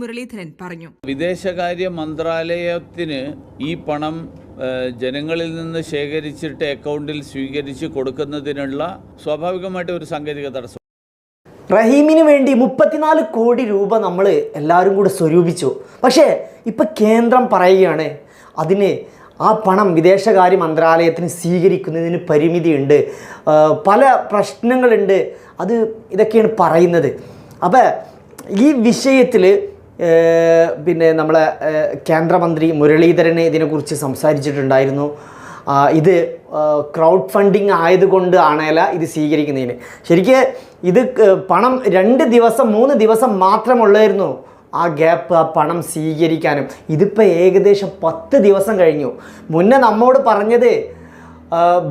മുരളീധരൻ പറഞ്ഞു. വിദേശകാര്യ മന്ത്രാലയത്തിന് ഈ പണം ജനങ്ങളിൽ നിന്ന് ശേഖരിച്ചിട്ട് അക്കൗണ്ടിൽ സ്വീകരിച്ച് കൊടുക്കുന്നതിനുള്ള സ്വാഭാവികമായിട്ട് ഒരു സാങ്കേതിക തടസ്സം. റഹീമിന് വേണ്ടി മുപ്പത്തിനാല് കോടി രൂപ നമ്മൾ എല്ലാവരും കൂടെ സ്വരൂപിച്ചു. പക്ഷേ ഇപ്പം കേന്ദ്രം പറയുകയാണ് അതിന് ആ പണം വിദേശകാര്യ മന്ത്രാലയത്തിന് സ്വീകരിക്കുന്നതിന് പരിമിതിയുണ്ട്. പല പ്രശ്നങ്ങളുണ്ട്. അത് ഇതൊക്കെയാണ് പറയുന്നത്. അപ്പോൾ ഈ വിഷയത്തിൽ പിന്നെ നമ്മളെ കേന്ദ്രമന്ത്രി മുരളീധരനെ ഇതിനെക്കുറിച്ച് സംസാരിച്ചിട്ടുണ്ടായിരുന്നു. ഇത് ക്രൗഡ് ഫണ്ടിങ് ആയതുകൊണ്ട് ആണേല ഇത് സ്വീകരിക്കുന്നതിന്. ശരിക്ക് ഇത് പണം രണ്ട് ദിവസം മൂന്ന് ദിവസം മാത്രമുള്ളായിരുന്നു ആ ഗ്യാപ്പ് ആ പണം സ്വീകരിക്കാനും. ഇതിപ്പോൾ ഏകദേശം പത്ത് ദിവസം കഴിഞ്ഞു. മുന്നേ നമ്മോട് പറഞ്ഞത്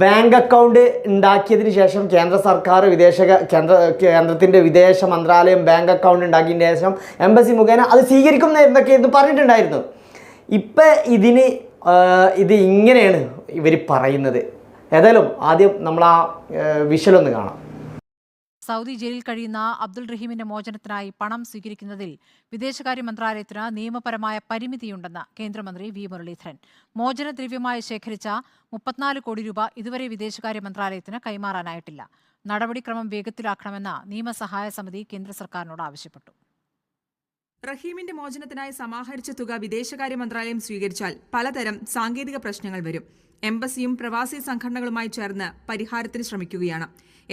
ബാങ്ക് അക്കൗണ്ട് ഉണ്ടാക്കിയതിന് ശേഷം കേന്ദ്ര സർക്കാർ വിദേശ കേന്ദ്ര കേന്ദ്രത്തിന്റെ വിദേശ മന്ത്രാലയം ബാങ്ക് അക്കൗണ്ട് ഉണ്ടാക്കിയതിന് ശേഷം എംബസി മുഖേന അത് സ്വീകരിക്കും എന്നൊക്കെ ഇത് പറഞ്ഞിട്ടുണ്ടായിരുന്നു. ഇപ്പം ഇതിന് ഇത് ഇങ്ങനെയാണ് ഇവർ പറയുന്നത്. ഏതായാലും ആദ്യം നമ്മൾ ആ വിഷലൊന്ന് കാണാം. സൗദി ജയിലിൽ കഴിയുന്ന അബ്ദുൾ റഹീമിന്റെ മോചനത്തിനായി പണം സ്വീകരിക്കുന്നതിൽ വിദേശകാര്യ മന്ത്രാലയത്തിന് നിയമപരമായ പരിമിതിയുണ്ടെന്ന് കേന്ദ്രമന്ത്രി വി മുരളീധരൻ. മോചനദ്രവ്യമായി ശേഖരിച്ച മുപ്പത്തിനാല് കോടി രൂപ ഇതുവരെ വിദേശകാര്യ മന്ത്രാലയത്തിന് കൈമാറാനായിട്ടില്ല. നടപടിക്രമം വേഗത്തിലാക്കണമെന്ന് നിയമസഹായ സമിതി കേന്ദ്ര സർക്കാരിനോട് ആവശ്യപ്പെട്ടു. റഹീമിന്റെ മോചനത്തിനായി സമാഹരിച്ച തുക വിദേശകാര്യ മന്ത്രാലയം സ്വീകരിച്ചാൽ പലതരം സാങ്കേതിക പ്രശ്നങ്ങൾ വരും. എംബസിയും പ്രവാസി സംഘടനകളുമായി ചേർന്ന് പരിഹാരത്തിന് ശ്രമിക്കുകയാണ്.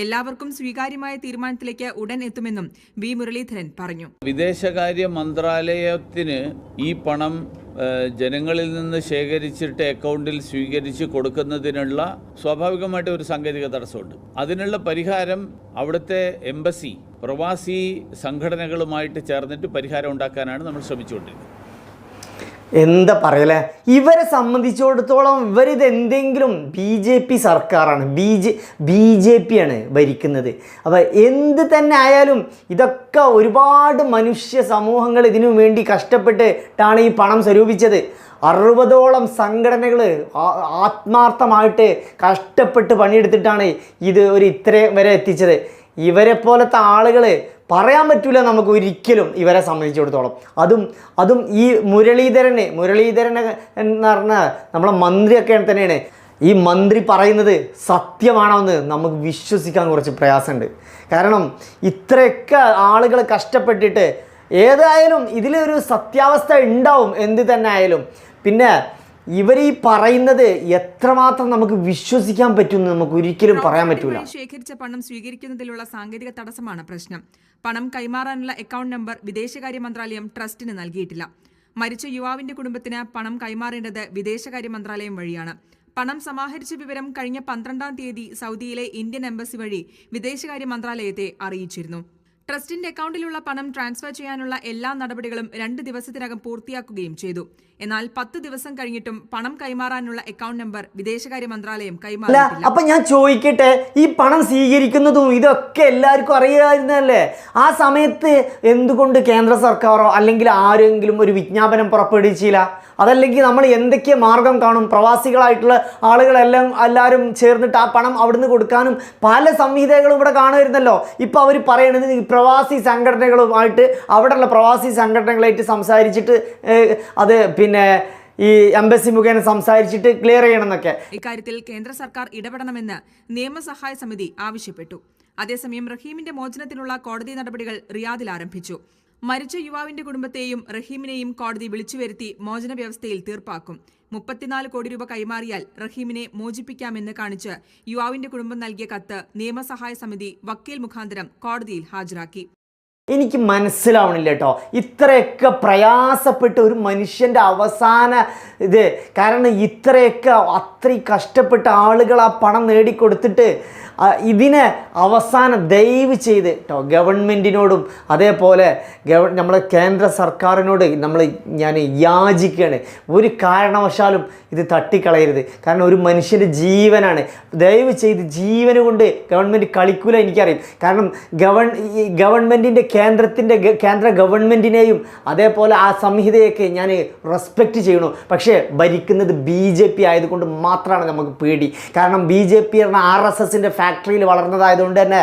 എല്ലാവർക്കും സ്വീകാര്യമായ തീരുമാനത്തിലേക്ക് ഉടൻ എത്തുമെന്നും വി മുരളീധരൻ പറഞ്ഞു. വിദേശകാര്യ മന്ത്രാലയത്തിന് ഈ പണം ജനങ്ങളിൽ നിന്ന് ശേഖരിച്ചിട്ട് അക്കൗണ്ടിൽ സ്വീകരിച്ച് കൊടുക്കുന്നതിനുള്ള സ്വാഭാവികമായിട്ട് ഒരു സാങ്കേതിക തടസ്സമുണ്ട്. അതിനുള്ള പരിഹാരം അവിടുത്തെ എംബസി പ്രവാസി സംഘടനകളുമായിട്ട് ചേർന്നിട്ട് പരിഹാരം ഉണ്ടാക്കാനാണ് നമ്മൾ ശ്രമിച്ചുകൊണ്ടിരിക്കുന്നത്. എന്താ പറയലേ? ഇവരെ സംബന്ധിച്ചിടത്തോളം ഇവരിത് എന്തെങ്കിലും ബി ജെ പി സർക്കാരാണ്. B J B J P ആണ് ഭരിക്കുന്നത്. അപ്പോൾ എന്ത് തന്നെ ആയാലും ഇതൊക്കെ ഒരുപാട് മനുഷ്യ സമൂഹങ്ങൾ ഇതിനു വേണ്ടി കഷ്ടപ്പെട്ടിട്ടാണ് ഈ പണം സ്വരൂപിച്ചത്. അറുപതോളം സംഘടനകൾ ആത്മാർത്ഥമായിട്ട് കഷ്ടപ്പെട്ട് പണിയെടുത്തിട്ടാണ് ഇത് ഒരു ഇത്രയും വരെ എത്തിച്ചത്. ഇവരെ പോലത്തെ ആളുകൾ പറയാൻ പറ്റില്ല നമുക്ക് ഒരിക്കലും ഇവരെ സംബന്ധിച്ചിടത്തോളം. അതും അതും ഈ മുരളീധരന് മുരളീധരനെ എന്ന് പറഞ്ഞാൽ നമ്മളെ മന്ത്രിയൊക്കെ തന്നെയാണ്. ഈ മന്ത്രി പറയുന്നത് സത്യമാണോന്ന് നമുക്ക് വിശ്വസിക്കാൻ കുറച്ച് പ്രയാസമുണ്ട്. കാരണം ഇത്രയൊക്കെ ആളുകൾ കഷ്ടപ്പെട്ടിട്ട് ഏതായാലും ഇതിലൊരു സത്യാവസ്ഥ ഉണ്ടാവും എന്ത് തന്നെ ആയാലും. പിന്നെ ഇവർ ഈ പറയുന്നത് എത്രമാത്രം നമുക്ക് വിശ്വസിക്കാൻ പറ്റുമെന്ന് നമുക്ക് ഒരിക്കലും പറയാൻ പറ്റൂല. ശേഖരിച്ച പണം സ്വീകരിക്കുന്നതിലുള്ള സാങ്കേതിക തടസ്സമാണ് പ്രശ്നം. പണം കൈമാറാനുള്ള അക്കൗണ്ട് നമ്പർ വിദേശകാര്യ മന്ത്രാലയം ട്രസ്റ്റിന് നൽകിയിട്ടില്ല. മരിച്ച യുവാവിന്റെ കുടുംബത്തിന് പണം കൈമാറേണ്ടത് വിദേശകാര്യ മന്ത്രാലയം വഴിയാണ്. പണം സമാഹരിച്ച വിവരം കഴിഞ്ഞ പന്ത്രണ്ടാം തീയതി സൗദിയിലെ ഇന്ത്യൻ എംബസി വഴി വിദേശകാര്യ മന്ത്രാലയത്തെ അറിയിച്ചിരുന്നു. ട്രസ്റ്റിന്റെ അക്കൗണ്ടിലുള്ള പണം ട്രാൻസ്ഫർ ചെയ്യാനുള്ള എല്ലാ നടപടികളും രണ്ട് ദിവസത്തിനകം പൂർത്തിയാക്കുകയും ചെയ്തു. എന്നാൽ പത്ത് ദിവസം കഴിഞ്ഞിട്ടും പണം കൈമാറാനുള്ള അക്കൗണ്ട് നമ്പർ വിദേശകാര്യ മന്ത്രാലയം കൈമാറില്ല അപ്പൊ ഞാൻ ചോദിക്കട്ടെ ഈ പണം സ്വീകരിക്കുന്നതും ഇതൊക്കെ എല്ലാവർക്കും അറിയായിരുന്നല്ലേ ആ സമയത്ത് എന്തുകൊണ്ട് കേന്ദ്ര സർക്കാരോ അല്ലെങ്കിൽ ആരെങ്കിലും ഒരു വിജ്ഞാപനം പുറപ്പെടുവിച്ചില്ല? അതല്ലെങ്കിൽ നമ്മൾ എന്തൊക്കെ മാർഗം കാണും? പ്രവാസികളായിട്ടുള്ള ആളുകളെല്ലാം എല്ലാവരും ചേർന്നിട്ട് ആ പണം അവിടുന്ന് കൊടുക്കാനും പല സംഹിതകളും ഇവിടെ കാണുമായിരുന്നല്ലോ. ഇപ്പോൾ അവർ പറയണത് പ്രവാസി സംഘടനകളുമായിട്ട് അവിടെയുള്ള പ്രവാസി സംഘടനകളായിട്ട് സംസാരിച്ചിട്ട് അത് പിന്നെ ഈ എംബസി മുഖേന സംസാരിച്ചിട്ട് ക്ലിയർ ചെയ്യണം എന്നൊക്കെ ഇക്കാര്യത്തിൽ കേന്ദ്ര സർക്കാർ ഇടപെടണമെന്ന് നിയമസഹായ സമിതി ആവശ്യപ്പെട്ടു. അതേസമയം റഹീമിന്റെ മോചനത്തിനുള്ള കോടതി നടപടികൾ റിയാദിൽ ആരംഭിച്ചു. മരിച്ച യുവാവിന്റെ കുടുംബത്തെയും റഹീമിനെയും കോടതി വിളിച്ചുവരുത്തി മോചന വ്യവസ്ഥയിൽ തീർപ്പാക്കും. മുപ്പത്തിനാല് കോടി രൂപ കൈമാറിയാൽ റഹീമിനെ മോചിപ്പിക്കാമെന്ന് കാണിച്ച് യുവാവിന്റെ കുടുംബം നൽകിയ കത്ത് നിയമസഹായ സമിതി വക്കീൽ മുഖാന്തരം കോടതിയിൽ ഹാജരാക്കി. എനിക്ക് മനസ്സിലാവണില്ല കേട്ടോ ഇത്രയൊക്കെ പ്രയാസപ്പെട്ട് ഒരു മനുഷ്യന്റെ അവസാന ഇത്. കാരണം ഇത്രയൊക്കെ അത്രയും കഷ്ടപ്പെട്ട ആളുകൾ ആ പണം നേടിക്കൊടുത്തിട്ട് ഇതിനെ അവസാനം ദയവ് ചെയ്ത് കേട്ടോ ഗവൺമെന്റിനോടും അതേപോലെ ഗവ നമ്മളെ കേന്ദ്ര സർക്കാരിനോട് നമ്മൾ ഞാൻ യാചിക്കുകയാണ്. ഒരു കാരണവശാലും ഇത് തട്ടിക്കളയരുത്. കാരണം ഒരു മനുഷ്യന്റെ ജീവനാണ്. ദയവ് ചെയ്ത് ജീവന് കൊണ്ട് ഗവൺമെന്റ് കളിക്കൂല എനിക്കറിയും കാരണം ഗവൺ ഗവൺമെന്റിന്റെ കേന്ദ്രത്തിന്റെ കേന്ദ്ര ഗവൺമെന്റിനെയും അതേപോലെ ആ സംഹിതയൊക്കെ ഞാൻ റെസ്പെക്റ്റ് ചെയ്യണു പക്ഷേ ഭരിക്കുന്നത് ബി ജെ പി ആയതുകൊണ്ട് മാത്രമാണ് നമുക്ക് പേടി. കാരണം B J P R S എസിന്റെ ഫാക്ടറിയിൽ വളർന്നതായതുകൊണ്ട് തന്നെ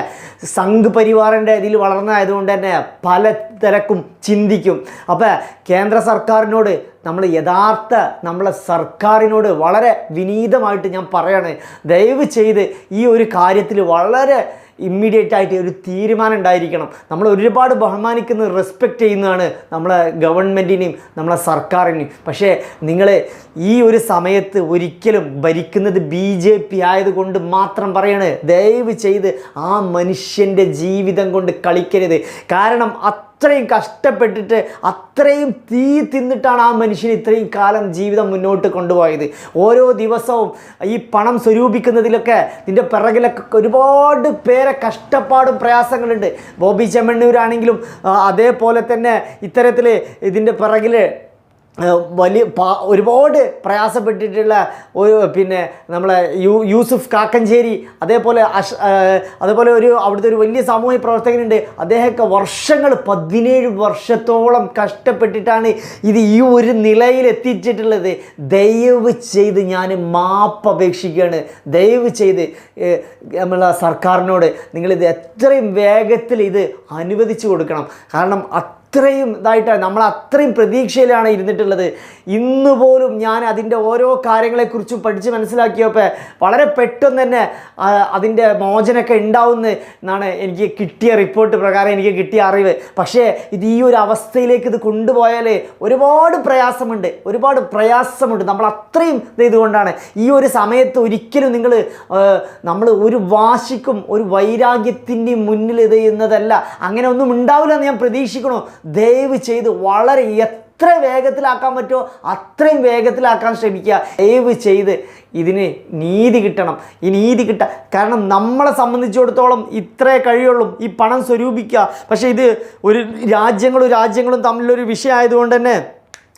സംഘ് പരിവാറിന്റെ ഇതിൽ വളർന്നതായതുകൊണ്ട് തന്നെ പല തിരക്കും ചിന്തിക്കും. അപ്പോൾ കേന്ദ്ര സർക്കാരിനോട് നമ്മൾ യഥാർത്ഥ നമ്മളെ സർക്കാരിനോട് വളരെ വിനീതമായിട്ട് ഞാൻ പറയാണ്. ദയവ് ചെയ്ത് ഈ ഒരു കാര്യത്തിൽ വളരെ ഇമ്മീഡിയറ്റ് ആയിട്ട് ഒരു തീരുമാനം ഉണ്ടായിരിക്കണം. നമ്മൾ ഒരുപാട് ബഹുമാനിക്കുന്ന റെസ്പെക്റ്റ് ചെയ്യുന്നതാണ് നമ്മളെ ഗവൺമെന്റിനെയും നമ്മളെ സർക്കാരിനെയും. പക്ഷേ നിങ്ങൾ ഈ ഒരു സമയത്ത് ഒരിക്കലും ഭരിക്കുന്നത് ബി ജെ പി ആയതുകൊണ്ട് മാത്രം പറയണേ. ദയവ് ചെയ്ത് ആ മനുഷ്യന്റെ ജീവിതം കൊണ്ട് കളിക്കരുത്. കാരണം അത്രയും കഷ്ടപ്പെട്ടിട്ട് അത്രയും തീ തിന്നിട്ടാണ് ആ മനുഷ്യൻ ഇത്രയും കാലം ജീവിതം മുന്നോട്ട് കൊണ്ടുപോയത്. ഓരോ ദിവസവും ഈ പണം സ്വരൂപിക്കുന്നതിലൊക്കെ ഇതിന്റെ പിറകിലൊക്കെ ഒരുപാട് പേരെ കഷ്ടപ്പാടും പ്രയാസങ്ങളുണ്ട്. ബോബി ചെമ്മണ്ണൂരാണെങ്കിലും അതേപോലെ തന്നെ ഇത്തരത്തിൽ ഇതിന്റെ പിറകിൽ വലിയ പാ ഒരുപാട് പ്രയാസപ്പെട്ടിട്ടുള്ള ഒരു പിന്നെ നമ്മളെ യൂ യൂസുഫ് കാക്കഞ്ചേരി അതേപോലെ അഷ് അതേപോലെ ഒരു അവിടുത്തെ ഒരു വലിയ സാമൂഹ്യ പ്രവർത്തകനുണ്ട്. അദ്ദേഹമൊക്കെ വർഷങ്ങൾ പതിനേഴ് വർഷത്തോളം കഷ്ടപ്പെട്ടിട്ടാണ് ഇത് ഈ ഒരു നിലയിൽ എത്തിച്ചിട്ടുള്ളത്. ദയവ് ചെയ്ത് ഞാൻ മാപ്പ് അപേക്ഷിക്കുകയാണ്. ദയവ് ചെയ്ത് നമ്മളെ സർക്കാരിനോട് നിങ്ങളിത് എത്രയും വേഗത്തിൽ ഇത് അനുവദിച്ചു കൊടുക്കണം. കാരണം അത്രയും ഇതായിട്ട് നമ്മൾ അത്രയും പ്രതീക്ഷയിലാണ് ഇരുന്നിട്ടുള്ളത്. ഇന്ന് പോലും ഞാൻ അതിന്റെ ഓരോ കാര്യങ്ങളെക്കുറിച്ചും പഠിച്ച് മനസ്സിലാക്കിയപ്പോൾ വളരെ പെട്ടെന്ന് തന്നെ അതിന്റെ മോചനമൊക്കെ ഉണ്ടാവുമെന്ന് എന്നാണ് എനിക്ക് കിട്ടിയ റിപ്പോർട്ട് പ്രകാരം എനിക്ക് കിട്ടിയ അറിവ്. പക്ഷേ ഇത് ഈ ഒരു അവസ്ഥയിലേക്ക് ഇത് കൊണ്ടുപോയാൽ ഒരുപാട് പ്രയാസമുണ്ട്. ഒരുപാട് പ്രയാസമുണ്ട്. നമ്മൾ അത്രയും ഇത് ഇതുകൊണ്ടാണ്. ഈ ഒരു സമയത്ത് ഒരിക്കലും നിങ്ങൾ നമ്മൾ ഒരു വാശിക്കും ഒരു വൈരാഗ്യത്തിന്റെയും മുന്നിൽ ഇത് ചെയ്യുന്നതല്ല അങ്ങനെ ഒന്നും ഉണ്ടാവില്ല എന്ന് ഞാൻ പ്രതീക്ഷിക്കണു. ദയവ് ചെയ്ത് വളരെ എത്ര വേഗത്തിലാക്കാൻ പറ്റുമോ അത്രയും വേഗത്തിലാക്കാൻ ശ്രമിക്കുക. ദയവ് ചെയ്ത് ഇതിന് നീതി കിട്ടണം. ഈ നീതി കിട്ട കാരണം നമ്മളെ സംബന്ധിച്ചിടത്തോളം ഇത്രേ കഴിയുള്ളൂ. ഈ പണം സ്വരൂപിക്കുക. പക്ഷേ ഇത് ഒരു രാജ്യങ്ങളും രാജ്യങ്ങളും തമ്മിലൊരു വിഷയമായതുകൊണ്ട് തന്നെ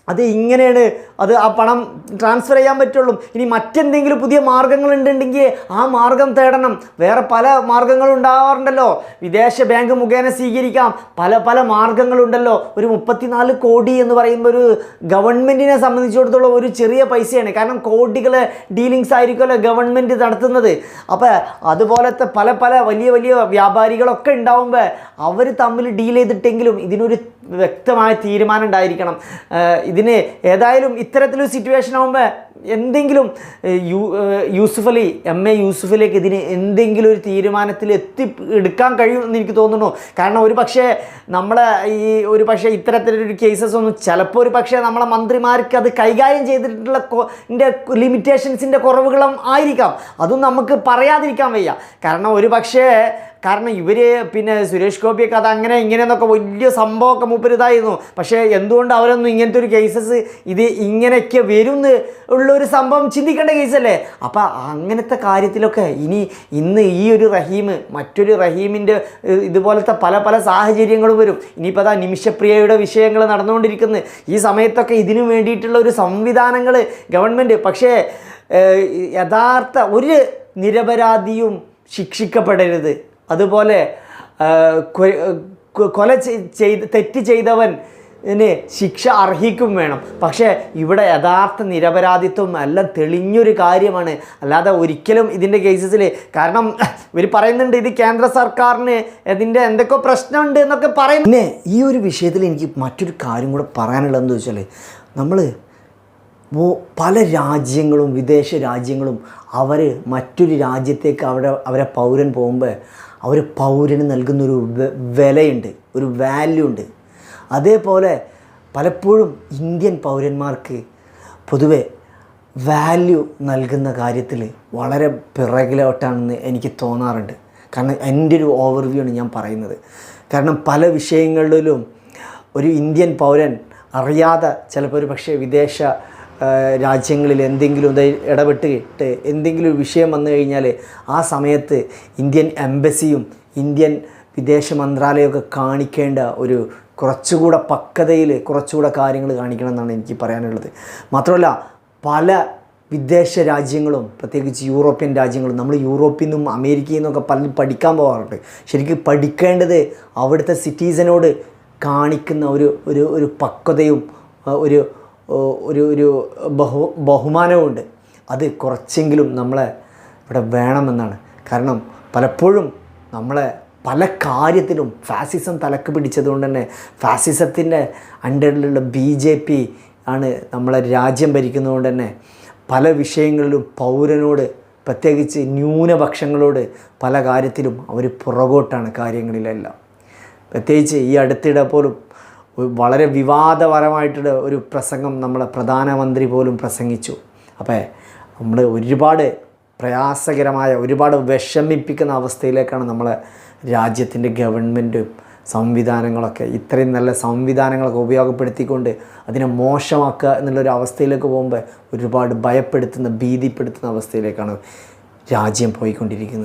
അത് ഇങ്ങനെയാണ് അത് ആ പണം ട്രാൻസ്ഫർ ചെയ്യാൻ പറ്റുള്ളൂ. ഇനി മറ്റെന്തെങ്കിലും പുതിയ മാർഗങ്ങൾ ഉണ്ടെങ്കിൽ ആ മാർഗം തേടണം. വേറെ പല മാർഗങ്ങളും ഉണ്ടാവാറുണ്ടല്ലോ. വിദേശ ബാങ്ക് മുഖേന സ്വീകരിക്കാം. പല പല മാർഗങ്ങളുണ്ടല്ലോ. ഒരു മുപ്പത്തിനാല് കോടി എന്ന് പറയുമ്പോൾ ഒരു ഗവൺമെന്റിനെ സംബന്ധിച്ചിടത്തോളം ഒരു ചെറിയ പൈസയാണ്. കാരണം കോടികൾ ഡീലിങ്സ് ആയിരിക്കുമല്ലോ ഗവൺമെന്റ് നടത്തുന്നത്. അപ്പോൾ അതുപോലത്തെ പല പല വലിയ വലിയ വ്യാപാരികളൊക്കെ ഉണ്ടാവുമ്പോൾ അവർ തമ്മിൽ ഡീൽ ചെയ്തിട്ടെങ്കിലും ഇതിനൊരു വ്യക്തമായ തീരുമാനം ഉണ്ടായിരിക്കണം. ഇതിന് ഏതായാലും ഇത്തരത്തിലൊരു സിറ്റുവേഷൻ ആകുമ്പോൾ എന്തെങ്കിലും യു യൂസുഫ് അലി എം. എ. യൂസുഫ് അലിക്ക് ഇതിന് എന്തെങ്കിലും ഒരു തീരുമാനത്തിൽ എത്തി എടുക്കാൻ കഴിയുമെന്ന് എനിക്ക് തോന്നുന്നു. കാരണം ഒരു പക്ഷേ നമ്മളെ ഈ ഒരു പക്ഷേ ഇത്തരത്തിലൊരു കേസസ് ഒന്നും ചിലപ്പോൾ ഒരു പക്ഷേ നമ്മളെ മന്ത്രിമാർക്ക് അത് കൈകാര്യം ചെയ്തിട്ടുള്ള ലിമിറ്റേഷൻസിന്റെ കുറവുകളും ആയിരിക്കാം. അതും നമുക്ക് പറയാതിരിക്കാൻ വയ്യ. കാരണം ഒരു പക്ഷേ കാരണം ഇവർ പിന്നെ സുരേഷ് ഗോപിയൊക്കെ അത് അങ്ങനെ ഇങ്ങനെയെന്നൊക്കെ വലിയ സംഭവമൊക്കെ മൂപ്പരിതായിരുന്നു. പക്ഷേ എന്തുകൊണ്ട് അവരൊന്നും ഇങ്ങനത്തെ ഒരു കേസസ് ഇത് ഇങ്ങനെയൊക്കെ വരുമെന്ന് ഉള്ളൊരു സംഭവം ചിന്തിക്കേണ്ട കേസല്ലേ അപ്പോൾ അങ്ങനത്തെ കാര്യത്തിലൊക്കെ ഇനി ഇന്ന് ഈ ഒരു റഹീം മറ്റൊരു റഹീമിന്റെ ഇതുപോലത്തെ പല പല സാഹചര്യങ്ങളും വരും. ഇനിയിപ്പോൾ അതാ നിമിഷപ്രിയയുടെ വിഷയങ്ങൾ നടന്നുകൊണ്ടിരിക്കുന്നത് ഈ സമയത്തൊക്കെ ഇതിനു വേണ്ടിയിട്ടുള്ള ഒരു സംവിധാനങ്ങൾ ഗവൺമെന്റ് പക്ഷേ യഥാർത്ഥ ഒരു നിരപരാധിയും ശിക്ഷിക്കപ്പെടരുത്. അതുപോലെ കൊല ചെയ്ത് തെറ്റ് ചെയ്തവൻ ന് ശിക്ഷ അർഹിക്കും വേണം. പക്ഷേ ഇവിടെ യഥാർത്ഥ നിരപരാധിത്വം എല്ലാം തെളിഞ്ഞൊരു കാര്യമാണ്. അല്ലാതെ ഒരിക്കലും ഇതിന്റെ കേസസിൽ കാരണം ഇവർ പറയുന്നുണ്ട് ഇത് കേന്ദ്ര സർക്കാരിന് ഇതിന്റെ എന്തൊക്കെ പ്രശ്നമുണ്ട് എന്നൊക്കെ പറയും. പിന്നെ ഈ ഒരു വിഷയത്തിൽ എനിക്ക് മറ്റൊരു കാര്യം കൂടെ പറയാനുള്ളതെന്ന് വെച്ചാൽ നമ്മൾ പല രാജ്യങ്ങളും വിദേശ രാജ്യങ്ങളും അവർ മറ്റൊരു രാജ്യത്തേക്ക് അവിടെ അവരെ പൗരൻ പോകുമ്പോൾ അവർ പൗരന് നൽകുന്നൊരു വിലയുണ്ട് ഒരു വാല്യൂ ഉണ്ട് അതേപോലെ പലപ്പോഴും ഇന്ത്യൻ പൗരന്മാർക്ക് പൊതുവെ വാല്യൂ നൽകുന്ന കാര്യത്തിൽ വളരെ പിറകിലോട്ടാണെന്ന് എനിക്ക് തോന്നാറുണ്ട്. കാരണം എന്റെ ഒരു ഓവർവ്യൂ ആണ് ഞാൻ പറയുന്നത്. കാരണം പല വിഷയങ്ങളിലും ഒരു ഇന്ത്യൻ പൗരൻ അറിയാതെ ചിലപ്പോൾ ഒരു പക്ഷേ വിദേശ രാജ്യങ്ങളിൽ എന്തെങ്കിലും ഇടപെട്ടിട്ട് എന്തെങ്കിലും ഒരു വിഷയം വന്നു കഴിഞ്ഞാൽ ആ സമയത്ത് ഇന്ത്യൻ എംബസിയും ഇന്ത്യൻ വിദേശ മന്ത്രാലയമൊക്കെ കാണിക്കേണ്ട ഒരു കുറച്ചുകൂടെ പക്വതയിൽ കുറച്ചുകൂടെ കാര്യങ്ങൾ കാണിക്കണം എന്നാണ് എനിക്ക് പറയാനുള്ളത്. മാത്രമല്ല പല വിദേശ രാജ്യങ്ങളും പ്രത്യേകിച്ച് യൂറോപ്യൻ രാജ്യങ്ങളും നമ്മൾ യൂറോപ്പിൽ നിന്നും അമേരിക്കയിൽ നിന്നൊക്കെ പലരും പഠിക്കാൻ പോകാറുണ്ട്. ശരിക്കും പഠിക്കേണ്ടത് അവിടുത്തെ സിറ്റീസനോട് കാണിക്കുന്ന ഒരു ഒരു ഒരു പക്വതയും ഒരു ഒരു ഒരു ബഹു ബഹുമാനവുമുണ്ട്. അത് കുറച്ചെങ്കിലും നമ്മളെ ഇവിടെ വേണമെന്നാണ്. കാരണം പലപ്പോഴും നമ്മളെ പല കാര്യത്തിലും ഫാസിസം തലക്ക് പിടിച്ചതുകൊണ്ട് തന്നെ ഫാസിസത്തിന്റെ അണ്ടറിലുള്ള ബി ജെ പി ആണ് നമ്മളെ രാജ്യം ഭരിക്കുന്നതുകൊണ്ട് തന്നെ പല വിഷയങ്ങളിലും പൗരനോട് പ്രത്യേകിച്ച് ന്യൂനപക്ഷങ്ങളോട് പല കാര്യത്തിലും അവർ പുറകോട്ടാണ് കാര്യങ്ങളിലെല്ലാം. പ്രത്യേകിച്ച് ഈ അടുത്തിടെ പോലും വളരെ വിവാദപരമായിട്ടുള്ള ഒരു പ്രസംഗം നമ്മളെ പ്രധാനമന്ത്രി പോലും പ്രസംഗിച്ചു. അപ്പോൾ നമ്മൾ ഒരുപാട് പ്രയാസകരമായ ഒരുപാട് വിഷമിപ്പിക്കുന്ന അവസ്ഥയിലേക്കാണ് നമ്മളെ രാജ്യത്തിന്റെ ഗവൺമെന്റും സംവിധാനങ്ങളൊക്കെ ഇത്രയും നല്ല സംവിധാനങ്ങളൊക്കെ ഉപയോഗപ്പെടുത്തിക്കൊണ്ട് അതിനെ മോശമാക്കുക എന്നുള്ളൊരു അവസ്ഥയിലേക്ക് പോകുമ്പോൾ ഒരുപാട് ഭയപ്പെടുത്തുന്ന ഭീതിപ്പെടുത്തുന്ന അവസ്ഥയിലേക്കാണ് രാജ്യം പോയിക്കൊണ്ടിരിക്കുന്നത്.